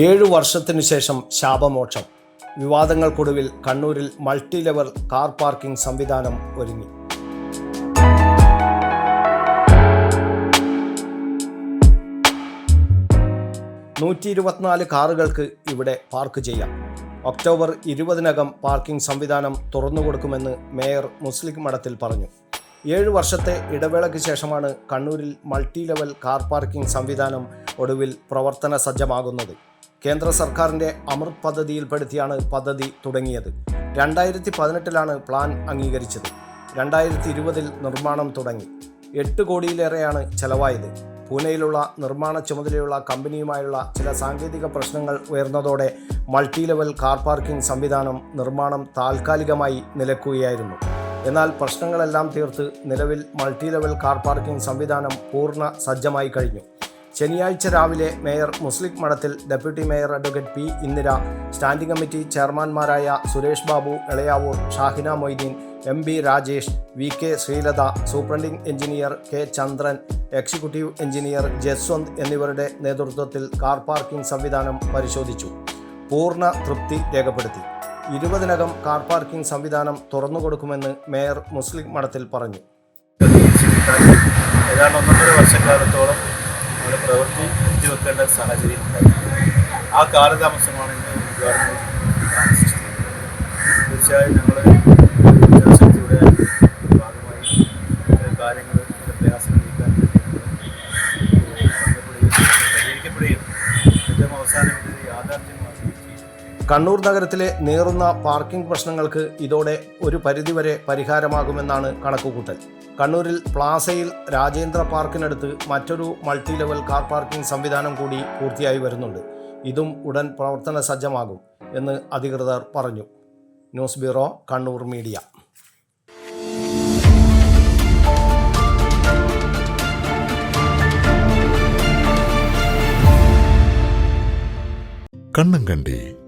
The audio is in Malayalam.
ഏഴു വർഷത്തിനു ശേഷം ശാപമോക്ഷം. വിവാദങ്ങൾക്കൊടുവിൽ കണ്ണൂരിൽ മൾട്ടി ലെവൽ കാർ പാർക്കിംഗ് സംവിധാനം ഒരുങ്ങി. നൂറ്റി ഇരുപത്തിനാല് കാറുകൾക്ക് ഇവിടെ പാർക്ക് ചെയ്യാം. ഒക്ടോബർ ഇരുപതിനകം പാർക്കിംഗ് സംവിധാനം തുറന്നുകൊടുക്കുമെന്ന് മേയർ മുസ്ലിം മഠത്തിൽ പറഞ്ഞു. ഏഴ് വർഷത്തെ ഇടവേളയ്ക്ക് ശേഷമാണ് കണ്ണൂരിൽ മൾട്ടി ലെവൽ കാർ പാർക്കിംഗ് സംവിധാനം ഒടുവിൽ പ്രവർത്തന സജ്ജമാകുന്നത് കേന്ദ്ര സർക്കാരിന്റെ അമൃത് പദ്ധതിയിൽപ്പെടുത്തിയാണ് പദ്ധതി തുടങ്ങിയത്. രണ്ടായിരത്തി പതിനെട്ടിലാണ് പ്ലാൻ അംഗീകരിച്ചത്. രണ്ടായിരത്തി ഇരുപതിൽ നിർമ്മാണം തുടങ്ങി. എട്ട് കോടിയിലേറെയാണ് ചെലവായത്. പൂനെയിലുള്ള നിർമ്മാണ ചുമതലയുള്ള കമ്പനിയുമായുള്ള ചില സാങ്കേതിക പ്രശ്നങ്ങൾ ഉയർന്നതോടെ മൾട്ടി ലെവൽ കാർ പാർക്കിംഗ് സംവിധാനം നിർമ്മാണം താൽക്കാലികമായി നിലക്കുകയായിരുന്നു. എന്നാൽ പ്രശ്നങ്ങളെല്ലാം തീർത്ത് നിലവിൽ മൾട്ടി ലെവൽ കാർ പാർക്കിംഗ് സംവിധാനം പൂർണ സജ്ജമായി കഴിഞ്ഞു. ശനിയാഴ്ച രാവിലെ mayor Muslih Madathil deputy mayor advocate P Indira standing committee ചെയർമാൻമാരായ Suresh Babu Elayavoor Shahina Moideen M B Rajesh V K Sreelatha superintending engineer K Chandran executive engineer Jaswanth എന്നിവരുടെ നേതൃത്വത്തിൽ കാർ പാർക്കിംഗ് സംവിധാനം പരിശോധിച്ചു. പൂർണ തൃപ്തി രേഖപ്പെടുത്തി. ഇരുപതിനകം കാർ പാർക്കിംഗ് സംവിധാനം തുറന്നുകൊടുക്കുമെന്ന് മേയർ മുസ്ലിം മഠത്തിൽ പറഞ്ഞു. ഏതാണ്ട് ഒന്നൊന്നര വർഷക്കാലത്തോളം നമ്മുടെ പ്രവൃത്തി നിർത്തിവെക്കേണ്ട സാഹചര്യം ഉണ്ടായിരുന്നു. ആ കാലതാമസമാണ് ഇന്ന് തീർച്ചയായും ഞങ്ങൾ ജനശക്തിയുടെ ഭാഗമായി കാര്യങ്ങൾ പ്രയാസം നീക്കാൻ പരിഹരിക്കപ്പെടുകയും അവസാനം ഇത് കണ്ണൂർ നഗരത്തിലെ നേറുന്ന പാർക്കിംഗ് പ്രശ്നങ്ങൾക്ക് ഇതോടെ ഒരു പരിധിവരെ പരിഹാരമാകുമെന്നാണ് കണക്കുകൂട്ടൽ. കണ്ണൂരിൽ പ്ലാസയിൽ രാജേന്ദ്ര പാർക്കിനടുത്ത് മറ്റൊരു മൾട്ടി ലെവൽ കാർ പാർക്കിംഗ് സംവിധാനം കൂടി പൂർത്തിയായി വരുന്നുണ്ട്. ഇതും ഉടൻ പ്രവർത്തന സജ്ജമാകും എന്ന് അധികൃതർ പറഞ്ഞു. News bureau Kannur media. Kannankandi